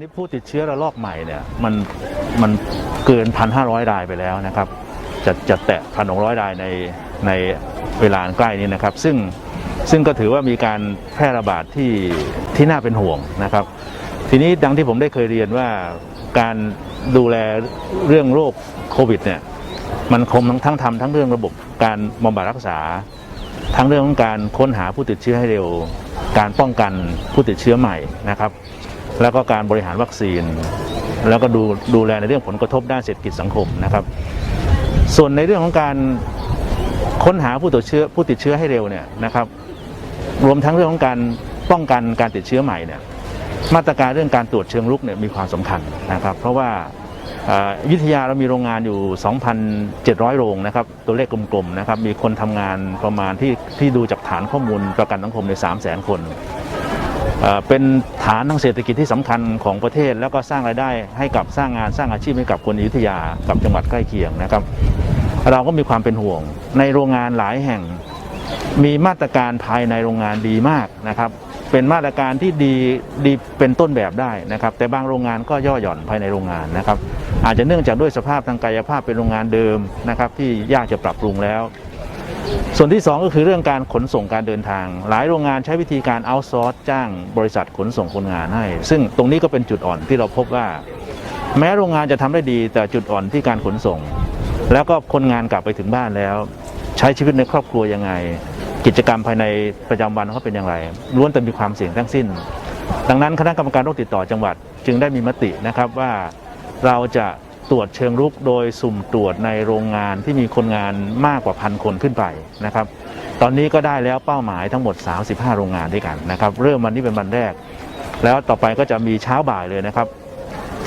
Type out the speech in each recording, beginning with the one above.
นี้ผู้ติดเชื้อระลอกใหม่เนี่ยมันมันเกินพันห้าร้อยรายไปแล้วนะครับ จะจะแตะพันหกร้อยรายในในเวลาใกล้นี้นะครับ ซึ่งซึ่งก็ถือว่ามีการแพร่ระบาดที่ที่น่าเป็นห่วงนะครับ ทีนี้ดังที่ผมได้เคยเรียนว่าการดูแลเรื่องโรคโควิดเนี่ยมันคงทั้งทั้งทำทั้งเรื่องระบบการบำบัดรักษา ทั้งเรื่องของการค้นหาผู้ติดเชื้อให้เร็ว การป้องกันผู้ติดเชื้อใหม่นะครับ แล้วก็การบริหารวัคซีน แล้วก็ดูดูแลในเรื่องผลกระทบด้านเศรษฐกิจสังคมนะครับ ส่วนในเรื่องของการค้นหาผู้ติดเชื้อผู้ติดเชื้อให้เร็วเนี่ยนะครับ รวมทั้งเรื่องของการป้องกันการติดเชื้อใหม่เนี่ยมาตรการเรื่องการตรวจเชิงรุกเนี่ยมีความสำคัญนะครับ เพราะว่าอ่าอยุธยาเรามีโรงงานอยู่ 2,700 โรงนะครับ ตัวเลขกลมๆนะครับ มีคนทำงานประมาณที่ที่ดูจากฐานข้อมูลประกันสังคมใน 3 0 0 0 0 0 คน เป็นฐานทางเศรษฐกิจที่สำคัญของประเทศ แล้วก็สร้างรายได้ให้กับสร้างงานสร้างอาชีพให้กับคนอยุธยากับจังหวัดใกล้เคียงนะครับ เราก็มีความเป็นห่วง ในโรงงานหลายแห่ง มีมาตรการภายในโรงงานดีมากนะครับ เป็นมาตรการที่ดีดีเป็นต้นแบบได้นะครับ แต่บางโรงงานก็ย่อหย่อนภายในโรงงานนะครับ อาจจะเนื่องจากด้วยสภาพทางกายภาพเป็นโรงงานเดิมนะครับที่ยากจะปรับปรุงแล้ว ส่วนที่ 2 ก็คือเรื่องการขนส่งการเดินทาง หลายโรงงานใช้วิธีการเอาซอร์สจ้างบริษัทขนส่งคนงานให้ ซึ่งตรงนี้ก็เป็นจุดอ่อนที่เราพบว่า แม้โรงงานจะทำได้ดีแต่จุดอ่อนที่การขนส่ง แล้วก็คนงานกลับไปถึงบ้านแล้ว ใช้ชีวิตในครอบครัวยังไง กิจกรรมภายในประจำวันเขาเป็นอย่างไรล้วนแต่มีความเสี่ยงทั้งสิ้น ดังนั้นคณะกรรมการโรคติดต่อจังหวัด จึงได้มีมตินะครับว่าเราจะ ตรวจเชิงรุกโดยสุ่มตรวจในโรงงานที่มีคนงานมากกว่าพันคนขึ้นไปนะครับ ตอนนี้ก็ได้แล้วเป้าหมายทั้งหมด 35 โรงงานด้วยกันนะครับ เริ่มวันนี้เป็นวันแรก แล้วต่อไปก็จะมีเช้าบ่ายเลยนะครับ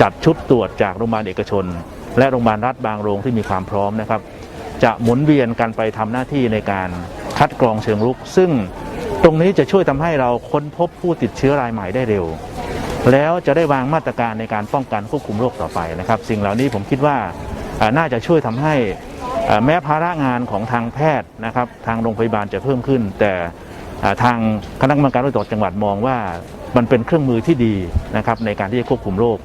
จัดชุดตรวจจากโรงพยาบาลเอกชน และโรงพยาบาลรัฐบางโรงที่มีความพร้อมนะครับ จะหมุนเวียนกันไปทำหน้าที่ในการคัดกรองเชิงรุก ซึ่งตรงนี้จะช่วยทำให้เราค้นพบผู้ติดเชื้อรายใหม่ได้เร็ว แล้วจะได้วางมาตรการในการป้องกันควบคุมโรคต่อไปนะครับ สิ่งเหล่านี้ผมคิดว่าน่าจะช่วยทำให้แม้ภาระงานของทางแพทย์นะครับ ทางโรงพยาบาลจะเพิ่มขึ้น แต่ทางคณะกรรมการโรคติดต่อจังหวัดมองว่ามันเป็นเครื่องมือที่ดีนะครับในการที่จะควบคุมโรค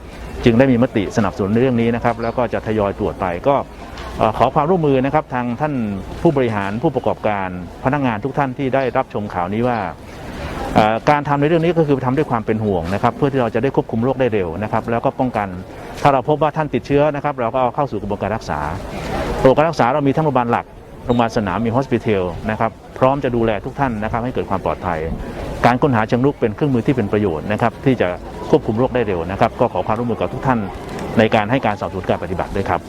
จึงได้มีมติสนับสนุนในเรื่องนี้นะครับ แล้วก็จะทยอยตรวจไปก็ขอความร่วมมือนะครับทางท่านผู้บริหารผู้ประกอบการพนักงานทุกท่านที่ได้รับชมข่าวนี้ว่า การทำในเรื่องนี้ก็คือทำด้วยความเป็นห่วงนะครับ เพื่อที่เราจะได้ควบคุมโรคได้เร็วนะครับ แล้วก็ป้องกัน ถ้าเราพบว่าท่านติดเชื้อนะครับ เราก็เอาเข้าสู่กระบวนการรักษาระบบการรักษาเรามีทั้งโรงพยาบาลหลักโรงพยาบาลสนามมีฮอสพิทอลนะครับพร้อมจะดูแลทุกท่านนะครับ ให้เกิดความปลอดภัย การค้นหาเชิงรุกเป็นเครื่องมือที่เป็นประโยชน์นะครับ ที่จะควบคุมโรคได้เร็วนะครับ ก็ขอความร่วมมือกับทุกท่าน ในการให้การสอบสวนการปฏิบัติด้วยครับ